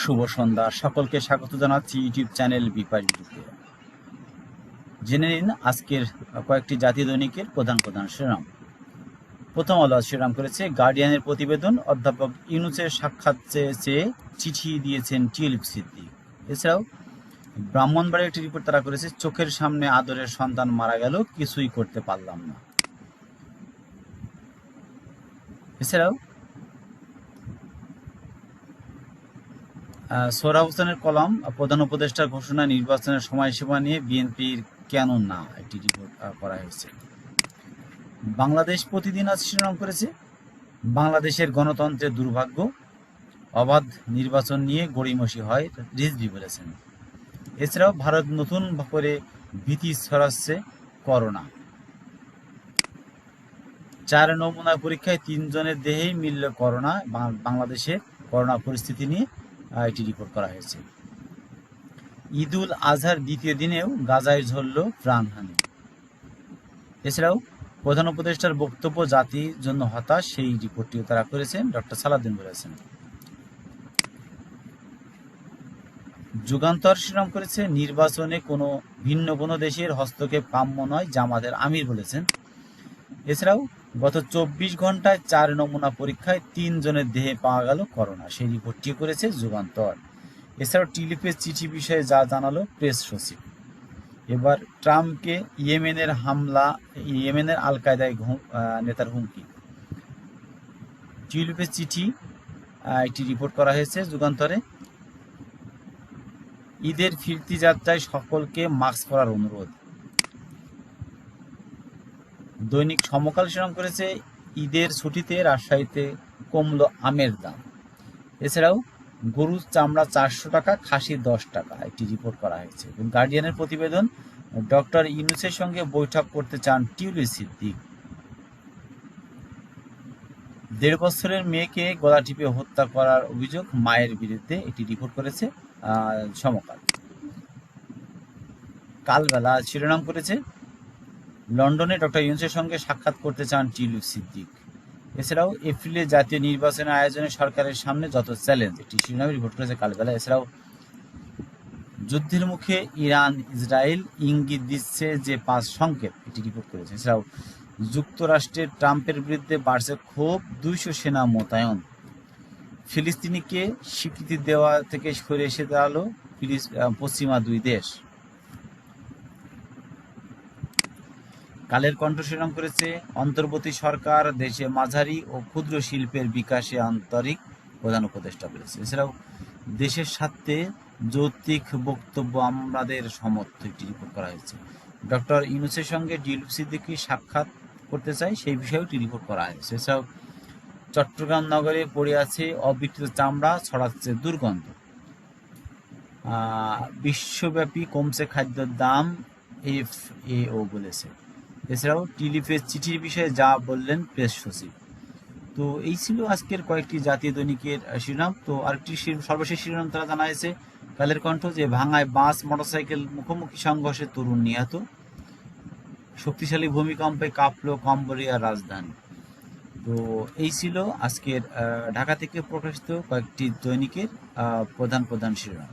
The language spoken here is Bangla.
শুভ সন্ধ্যা। সকলকে স্বাগত জানাচ্ছি ইউটিউব চ্যানেল বিপার ইউটিউবে জেনে নিন আজকের কয়েকটি জাতীয় দৈনিকের প্রধান প্রধান শিরোনাম। প্রথম আলো আজ শিরোনাম করেছে, গার্ডিয়ানের প্রতিবেদন অধ্যাপক ইউনুসের সাক্ষাৎ চেয়ে চিঠি দিয়েছেন টিএলএফ সিদ্দিক। এছাড়াও ব্রাহ্মণবাড়ির একটি রিপোর্ট তারা করেছে, চোখের সামনে আদরের সন্তান মারা গেল, কিছুই করতে পারলাম না। এছাড়াও সোহরা হোসেনের কলম প্রধান উপদেষ্টার ঘোষণা নির্বাচনের সময়সীমা নিয়ে বিএনপির কেন না একটি রিপোর্ট করা হয়েছে। বাংলাদেশ প্রতিদিন আজ শিরোনাম করেছে, বাংলাদেশের গণতন্ত্রের দুর্ভাগ্য, অবাধ নির্বাচন নিয়ে গড়িমসি হয়, রিজভি বলেছেন। এছাড়াও ভারত নতুন করে ভীতি ছড়াচ্ছে করোনা। চার নমুনা পরীক্ষায় তিনজনের দেহেই মিলল করোনা বাংলাদেশে করোনা পরিস্থিতি নিয়ে একটি রিপোর্ট করা হয়েছে। ঈদুল আজহার দ্বিতীয় দিনেও গাজায় ঝরল প্রাণহানি এছাড়াও প্রধান উপদেষ্টার বক্তব্য জাতির জন্য হতাশ, সেই রিপোর্টটিও তারা করেছেন, ডক্টর সালাদ্দিন বলেছেন। যুগান্তর শিরোনাম করেছে, নির্বাচনে কোনো ভিন্ন কোনো দেশের হস্তক্ষেপ কাম্য নয়, জামাতের আমির বলেছেন। এছাড়াও গত চব্বিশ ঘন্টায় চার নমুনা পরীক্ষায় তিন জনের দেহে পাওয়া গেল করোনা। সেই রিপোর্টটি করেছে যুগান্তর। এছাড়াও টিলিপের চিঠি বিষয়ে যা জানালো প্রেস সচিব। এবার ট্রাম্পকে ইয়েমেনের হামলা, ইয়েমেনের আল কায়দায় নেতার হুমকি। টিউলিপের চিঠি একটি রিপোর্ট করা হয়েছে যুগান্তরে। ঈদের ফিরতি যাত্রায় সকলকে মাস্ক পরার অনুরোধ। দৈনিক সমকাল শিরোনাম করেছে ঈদের ছুটিতে রাজশাহীতে কমলো আমের দাম। এছাড়াও গরুর চামড়া চারশো টাকা খাসি দশ টাকা একটি রিপোর্ট করা হয়েছে। এবং গার্ডিয়ানের প্রতিবেদন, ডক্টর ইউনুসের সঙ্গে বৈঠক করতে চান টিউলি সিদ্দিক। দেড় বছরের মেয়েকে গলা টিপে হত্যা করার অভিযোগ মায়ের বিরুদ্ধে একটি রিপোর্ট করেছে সমকাল। কালবেলা শিরোনাম করেছে লন্ডনে ডক্টর ইউনুসের সঙ্গে সাক্ষাৎ করতে চান টিউলি সিদ্দিক। এছাড়াও এপ্রিলে জাতীয় নির্বাচনের আয়োজনে সরকারের সামনে যত চ্যালেঞ্জ একটি শিরোনামে রিপোর্ট করেছে কালবেলা। এছাড়াও যুদ্ধের মুখে ইরান, ইসরায়েল ইঙ্গিত দিচ্ছে যে পাঁচ সংকেত, এটি রিপোর্ট করেছে। এছাড়াও যুক্তরাষ্ট্রের ট্রাম্পের বিরুদ্ধে বাড়ছে ক্ষোভ, দুইশো সেনা মোতায়েন। ফিলিস্তিনিকে স্বীকৃতি দেওয়া থেকে সরে এসে দাঁড়াল পশ্চিমা দুই দেশ। কালের কণ্ঠ করেছে। অন্তর্বর্তী সরকার, দেশে মাঝারি ও ক্ষুদ্র শিল্পের বিকাশে আন্তরিক প্রধান উপদেষ্টা করেছে এছাড়াও দেশের স্বার্থে যৌক্তিক বক্তব্য আমাদের সমর্থ একটি রিপোর্ট করা হয়েছে। ডক্টর ইউনুসের সঙ্গে ডিলুপ সিদ্দিকি সাক্ষাৎ করতে চাই, সেই বিষয়েও রিপোর্ট করা হয়েছে। এছাড়াও চট্টগ্রাম নগরে পড়ে আছে অবিকৃত চামড়া, ছড়াচ্ছে দুর্গন্ধ। বিশ্বব্যাপী কমছে খাদ্যের দাম এফ এ ও বলেছে। এছাড়াও টিলিফের চিঠির বিষয়ে যা বললেন প্রেস সচিব। তো এই ছিল আজকের কয়েকটি জাতীয় দৈনিকের শিরোনাম। তো আরেকটি সর্বশেষ শিরোনাম তারা জানা হয়েছে কালের কণ্ঠ যে ভাঙায় বাস, মোটরসাইকেল মুখোমুখি সংঘর্ষে তরুণ নিহত। শক্তিশালী ভূমিকম্পে কাঁপলো কম্বোডিয়ার রাজধানী। তো এই ছিল আজকের ঢাকা থেকে প্রকাশিত কয়েকটি দৈনিকের প্রধান প্রধান শিরোনাম।